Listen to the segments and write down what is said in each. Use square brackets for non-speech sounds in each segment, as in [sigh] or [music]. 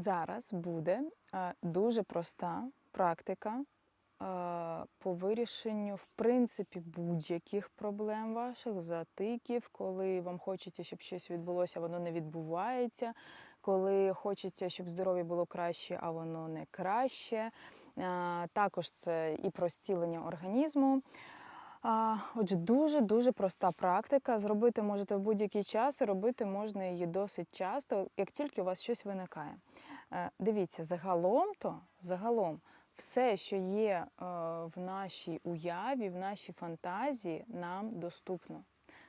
Зараз буде е, дуже проста практика е, по вирішенню, в принципі, будь-яких проблем ваших, затиків, коли вам хочеться, щоб щось відбулося, воно не відбувається, коли хочеться, щоб здоров'я було краще, а воно не краще. Е, Також це і про зцілення організму. Отже, дуже-дуже проста практика. Зробити можете в будь-який час, робити можна її досить часто, як тільки у вас щось виникає. Е, Дивіться, загалом то загалом все, що є е, в нашій уяві, в нашій фантазії, нам доступно.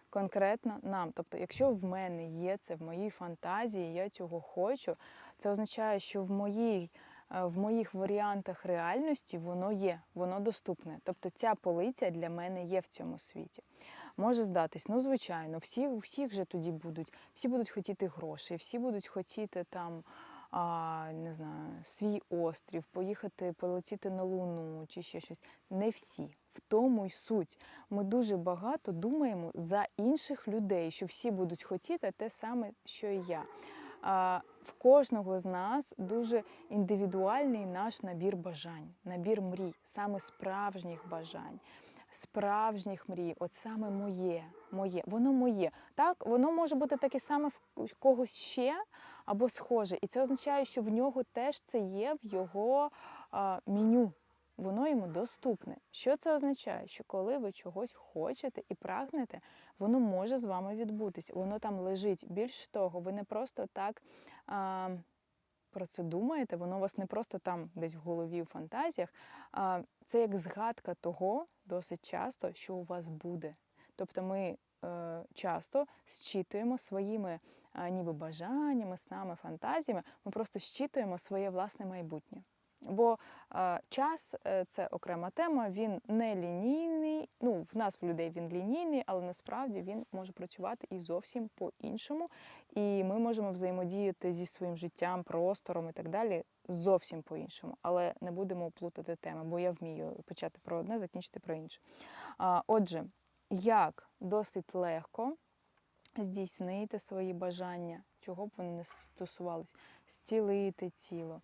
Конкретно нам. Тобто, якщо в мене є це в моїй фантазії, я цього хочу, це означає, що в моїй е, в моїх варіантах реальності воно є, воно доступне. Тобто ця полиця для мене є в цьому світі. Може здатись, ну звичайно, всі, всіх же тоді будуть, всі будуть хотіти грошей, всі будуть хотіти там. А, не знаю, свій острів, поїхати, полетіти на Луну чи ще щось. Не всі. В тому й суть. Ми дуже багато думаємо за інших людей, що всі будуть хотіти те саме, що і я. А, в кожного з нас дуже індивідуальний наш набір бажань, набір мрій, саме справжніх бажань, справжніх мрій, от саме моє, моє, воно моє. Так, воно може бути таке саме в когось ще або схоже. І це означає, що в нього теж це є в його а, меню. Воно йому доступне. Що це означає? Що коли ви чогось хочете і прагнете, воно може з вами відбутися. Воно там лежить. Більш того, ви не просто так а, про це думаєте, воно у вас не просто там десь в голові, в фантазіях. А, це як згадка того досить часто, що у вас буде. Тобто ми е, часто зчитуємо своїми е, ніби бажаннями, снами, фантазіями, ми просто зчитуємо своє власне майбутнє. Бо е, час е, це окрема тема, він не лінійний. Ну, в нас в людей він лінійний, але насправді він може працювати і зовсім по-іншому. І ми можемо взаємодіяти зі своїм життям, простором і так далі зовсім по-іншому. Але не будемо плутати теми, бо я вмію почати про одне, закінчити про інше. Отже, як досить легко здійснити свої бажання, чого б вони не стосувались, зцілити тіло.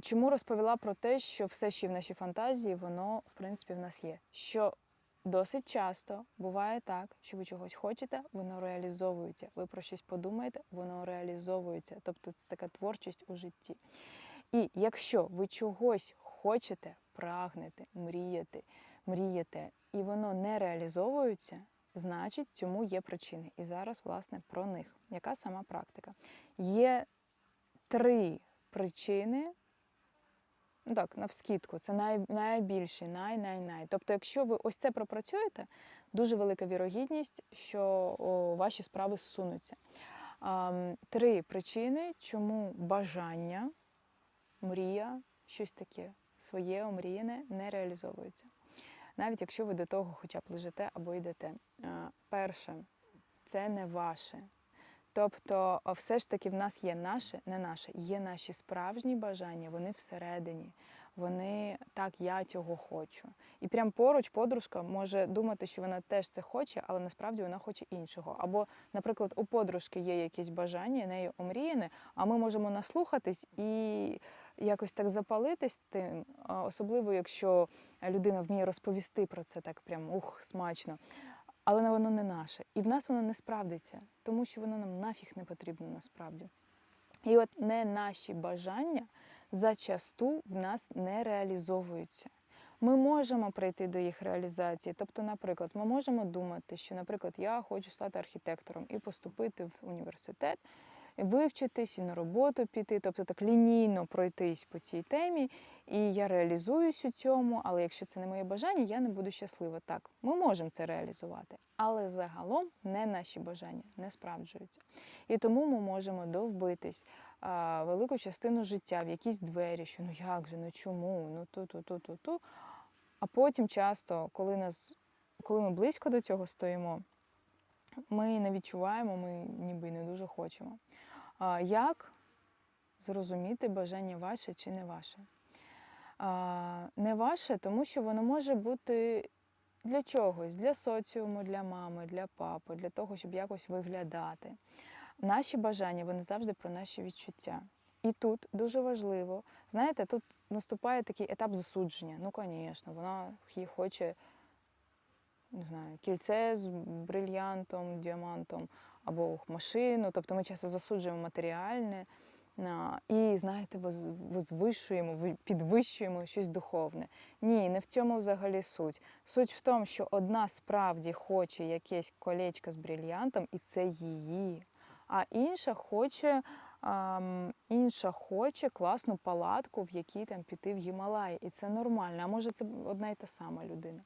Чому розповіла про те, що все, що в нашій фантазії, воно в принципі в нас є. Що досить часто буває так, що ви чогось хочете, воно реалізовується. Ви про щось подумаєте, воно реалізовується. Тобто це така творчість у житті. І якщо ви чогось хочете, прагнете, мрієте, мрієте, і воно не реалізовується, значить цьому є причини. І зараз, власне, про них. Яка сама практика? Є три причини. Ну так, навскідку, це най, найбільші, най-най-най. Тобто, якщо ви ось це пропрацюєте, дуже велика вірогідність, що о, ваші справи зсунуться. А, три причини, чому бажання, мрія, щось таке своє омріяне не реалізовується. Навіть якщо ви до того хоча б лежите або йдете. А, перше, це не ваше. Тобто, все ж таки в нас є наше, не наше, є наші справжні бажання, вони всередині. Вони так, я цього хочу. І прям поруч подружка може думати, що вона теж це хоче, але насправді вона хоче іншого. Або, наприклад, у подружки є якісь бажання, нею омріяне, а ми можемо наслухатись і якось так запалитись тим, особливо якщо людина вміє розповісти про це так, прям ух, смачно але воно не наше. І в нас воно не справдиться, тому що воно нам нафіг не потрібно насправді. І от не наші бажання зачасту в нас не реалізовуються. Ми можемо прийти до їх реалізації. Тобто, наприклад, ми можемо думати, що, наприклад, я хочу стати архітектором і поступити в університет вивчитись і на роботу піти, тобто так лінійно пройтись по цій темі, і я реалізуюсь у цьому, але якщо це не моє бажання, я не буду щаслива. Так, ми можемо це реалізувати, але загалом не наші бажання не справджуються. І тому ми можемо довбитись а, велику частину життя в якісь двері, що ну як же, ну чому, ну ту, ту, ту, ту, ту. А потім часто, коли нас, коли ми близько до цього стоїмо, ми не відчуваємо, ми ніби не дуже хочемо. Як зрозуміти бажання ваше чи не ваше? Не ваше, тому що воно може бути для чогось, для соціуму, для мами, для папи, для того, щоб якось виглядати. Наші бажання вони завжди про наші відчуття. І тут дуже важливо, знаєте, тут наступає такий етап засудження. Ну, звісно, вона хоче, не знаю, кільце з брильянтом, діамантом або машину. Тобто ми часто засуджуємо матеріальне і, знаєте, воз- возвишуємо, підвищуємо щось духовне. Ні, не в цьому взагалі суть. Суть в тому, що одна справді хоче якесь колечко з брильянтом, і це її. А інша хоче, ам, інша хоче класну палатку, в якій там піти в Гімалаї. І це нормально. А може, це одна і та сама людина.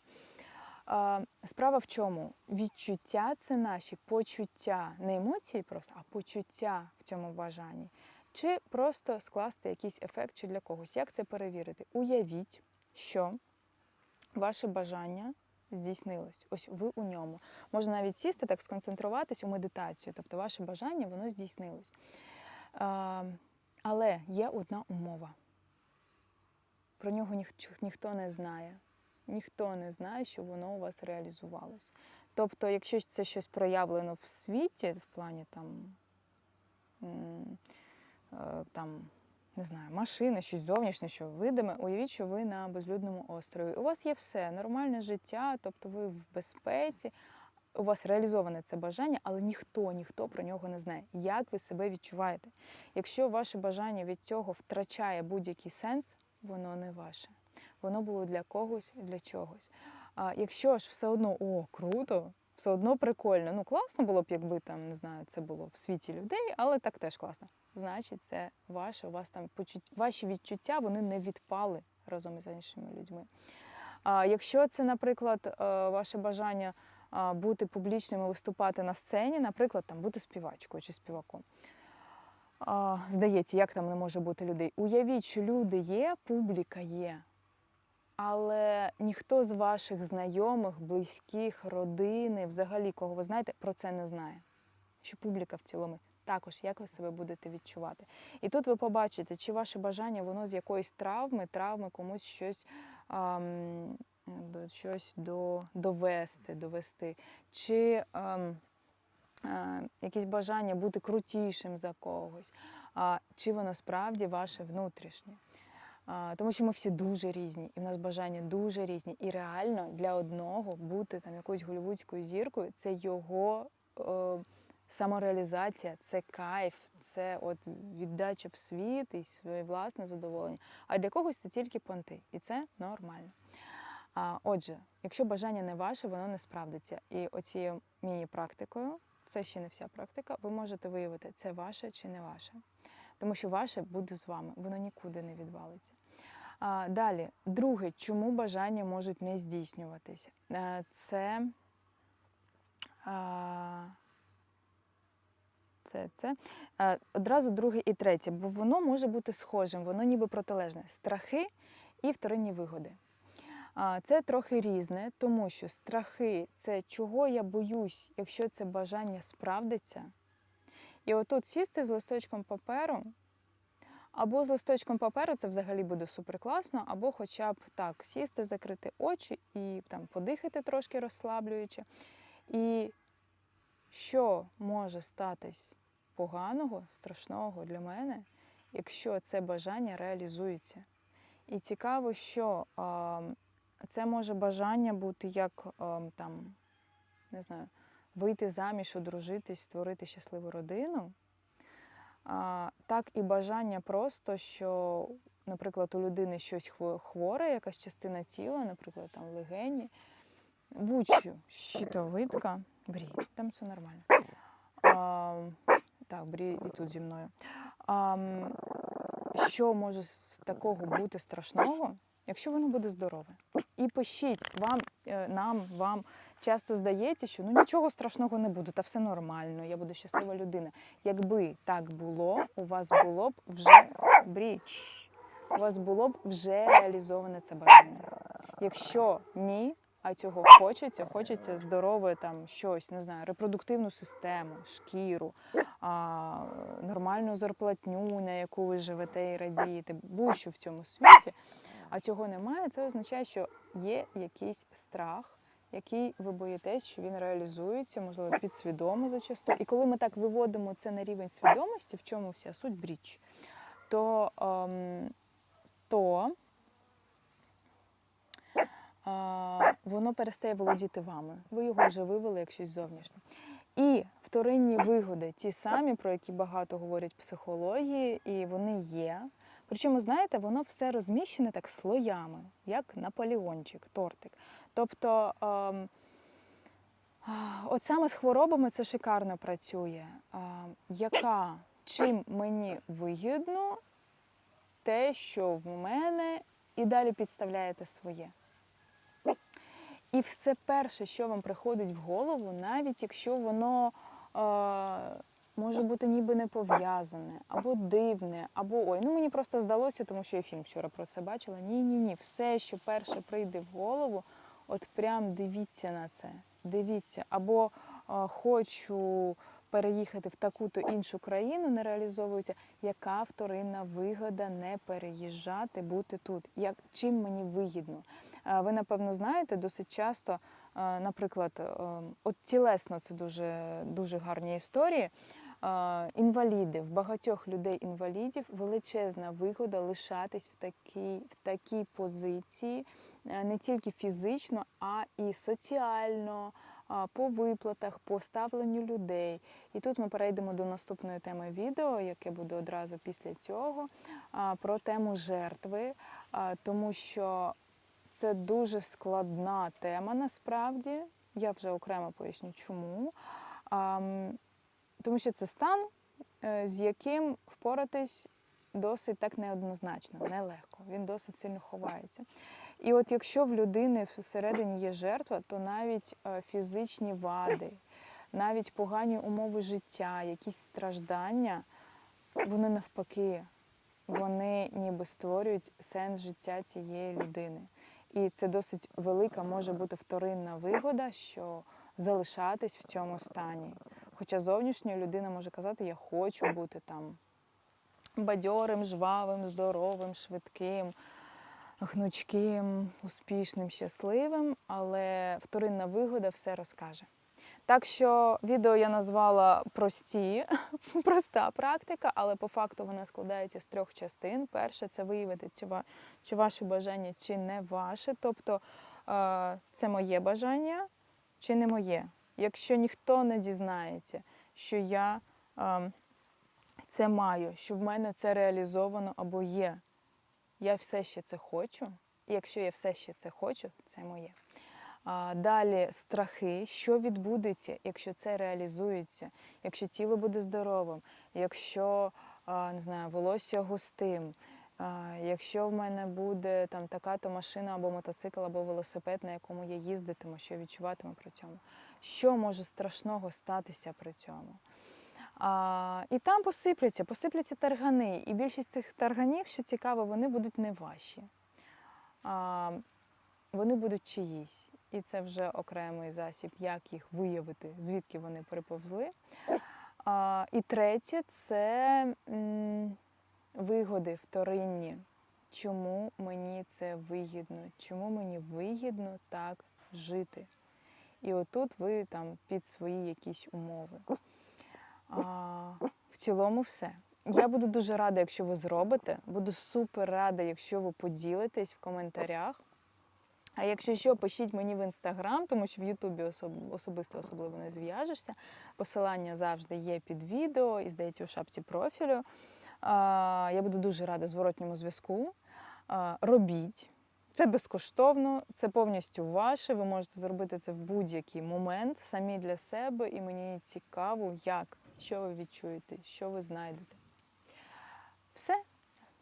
Справа в чому? Відчуття це наші почуття, не емоції просто, а почуття в цьому бажанні. Чи просто скласти якийсь ефект чи для когось. Як це перевірити? Уявіть, що ваше бажання здійснилось. Ось ви у ньому. Можна навіть сісти, так сконцентруватись у медитацію. Тобто ваше бажання воно здійснилось. Але є одна умова. Про нього ніхто не знає. Ніхто не знає, що воно у вас реалізувалось. Тобто, якщо це щось проявлено в світі, в плані там, е, там не знаю, машина, щось зовнішнє, що видиме, уявіть, що ви на безлюдному острові. У вас є все, нормальне життя, тобто ви в безпеці, у вас реалізоване це бажання, але ніхто, ніхто про нього не знає. Як ви себе відчуваєте? Якщо ваше бажання від цього втрачає будь-який сенс, воно не ваше. Воно було для когось, для чогось. А якщо ж все одно о, круто, все одно прикольно. Ну класно було б, якби там не знаю, це було в світі людей, але так теж класно. Значить, це ваше, у вас там почуття, ваші відчуття вони не відпали разом із іншими людьми. А якщо це, наприклад, е, ваше бажання бути публічним і виступати на сцені, наприклад, там бути співачкою чи співаком. Здається, як там не може бути людей? Уявіть, що люди є, публіка є. Але ніхто з ваших знайомих, близьких, родини, взагалі, кого ви знаєте, про це не знає. Що публіка в цілому також, як ви себе будете відчувати. І тут ви побачите, чи ваше бажання воно з якоїсь травми, травми комусь щось, ам, до, щось до, довести, довести, чи ам, а, якісь бажання бути крутішим за когось, а, чи воно справді ваше внутрішнє. Тому що ми всі дуже різні, і в нас бажання дуже різні. І реально для одного бути там якоюсь голівудською зіркою це його е, самореалізація, це кайф, це от віддача в світ і своє власне задоволення. А для когось це тільки понти, і це нормально. А, Отже, якщо бажання не ваше, воно не справдиться. І оцією міні-практикою, це ще не вся практика, ви можете виявити, це ваше чи не ваше. Тому що ваше буде з вами, воно нікуди не відвалиться. А, далі, друге, чому бажання можуть не здійснюватися? Е, Це, а, це, це. Е, Одразу друге і третє, бо воно може бути схожим, воно ніби протилежне. Страхи і вторинні вигоди. А, Це трохи різне, тому що страхи це чого я боюсь, якщо це бажання справдиться. І отут сісти з листочком паперу, або з листочком паперу це взагалі буде супер класно, або хоча б так сісти, закрити очі і там подихати трошки розслаблюючи. І що може статись поганого, страшного для мене, якщо це бажання реалізується. І цікаво, що а, це може бажання бути як а, там, не знаю, вийти заміж, одружитись, створити щасливу родину. Так і бажання просто, що, наприклад, у людини щось хворе, якась частина тіла, наприклад, там легені, будь-що, щитовидка, брі, там все нормально. А, так, брі і тут зі мною. А, що може з такого бути страшного, якщо воно буде здорове? І пишіть вам, нам, вам часто здається, що ну нічого страшного не буде, та все нормально, я буду щаслива людина. Якби так було, у вас було б вже бріч, у вас було б вже реалізоване це бажання. Якщо ні, а цього хочеться, хочеться здорове там щось, не знаю, репродуктивну систему, шкіру, а, нормальну зарплатню, на яку ви живете і радієте, будь-що в цьому світі, а цього немає, це означає, що є якийсь страх, який ви боїтесь, що він реалізується, можливо, підсвідомо зачасту. І коли ми так виводимо це на рівень свідомості, в чому вся суть бріч, то, ем, то а, воно перестає володіти вами. Ви його вже вивели як щось зовнішнє. І вторинні вигоди, ті самі, про які багато говорять психології, і вони є. Причому, знаєте, воно все розміщене так слоями, як наполеончик, тортик. Тобто, а, от саме з хворобами це шикарно працює. А, яка чим мені вигідно, те, що в мене, і далі підставляєте своє. І все перше, що вам приходить в голову, навіть якщо воно е, може бути ніби не пов'язане, або дивне, або ой, ну мені просто здалося, тому що я фільм вчора про це бачила. Ні, ні, ні. Все, що перше прийде в голову, от прям дивіться на це. Дивіться, або а, хочу переїхати в таку-то іншу країну, не реалізовується. Яка вторинна вигода не переїжджати, бути тут? Як чим мені вигідно? Е, Ви напевно знаєте, досить часто, е, наприклад, е, от тілесно це дуже, дуже гарні історії. Інваліди, в багатьох людей інвалідів величезна вигода лишатись в такій, в такій позиції не тільки фізично, а і соціально, по виплатах, по ставленню людей. І тут ми перейдемо до наступної теми відео, яке буде одразу після цього, про тему жертви, тому що це дуже складна тема насправді. Я вже окремо поясню, чому. Тому що це стан, е, з яким впоратись досить так неоднозначно, нелегко. Він досить сильно ховається. І от якщо в людини всередині є жертва, то навіть е, фізичні вади, навіть погані умови життя, якісь страждання, вони навпаки, вони ніби створюють сенс життя цієї людини. І це досить велика може бути вторинна вигода, що залишатись в цьому стані. Хоча зовнішня людина може казати, я хочу бути там бадьорим, жвавим, здоровим, швидким, гнучким, успішним, щасливим, але вторинна вигода все розкаже. Так що відео я назвала прості, [laughs] проста практика, але по факту вона складається з трьох частин. Перше це виявити, чи, ва, чи ваше бажання, чи не ваше. Тобто е, це моє бажання, чи не моє. Якщо ніхто не дізнається, що я е, це маю, що в мене це реалізовано або є, я все ще це хочу. І якщо я все ще це хочу, це моє. А, Далі страхи, що відбудеться, якщо це реалізується, якщо тіло буде здоровим, якщо не знаю, волосся густим, якщо в мене буде там така-то машина або мотоцикл, або велосипед, на якому я їздитиму, що я відчуватиму при цьому, що може страшного статися при цьому. А, І там посипляться, посипляться таргани. І більшість цих тарганів, що цікаво, вони будуть не ваші. А, Вони будуть чиїсь. І це вже окремий засіб, як їх виявити, звідки вони приповзли. А, І третє це м, вигоди вторинні. Чому мені це вигідно? Чому мені вигідно так жити? І отут ви там під свої якісь умови. А, в цілому все. Я буду дуже рада, якщо ви зробите. Буду супер рада, якщо ви поділитесь в коментарях. А якщо що, пишіть мені в інстаграм, тому що в Ютубі особ- особисто особливо не зв'яжешся. Посилання завжди є під відео і, здається, у шапці профілю. А, Я буду дуже рада зворотньому зв'язку. Робіть. Це безкоштовно, це повністю ваше. Ви можете зробити це в будь-який момент самі для себе, і мені цікаво, як, що ви відчуєте, що ви знайдете. Все.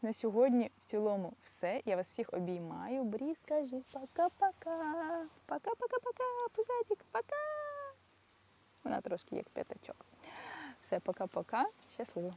На сьогодні в цілому все. Я вас всіх обіймаю. Брі, скажи пока-пока. Пока-пока-пока. Пузатик, пока. Вона трошки як п'ятачок. Все, пока-пока. Щасливо.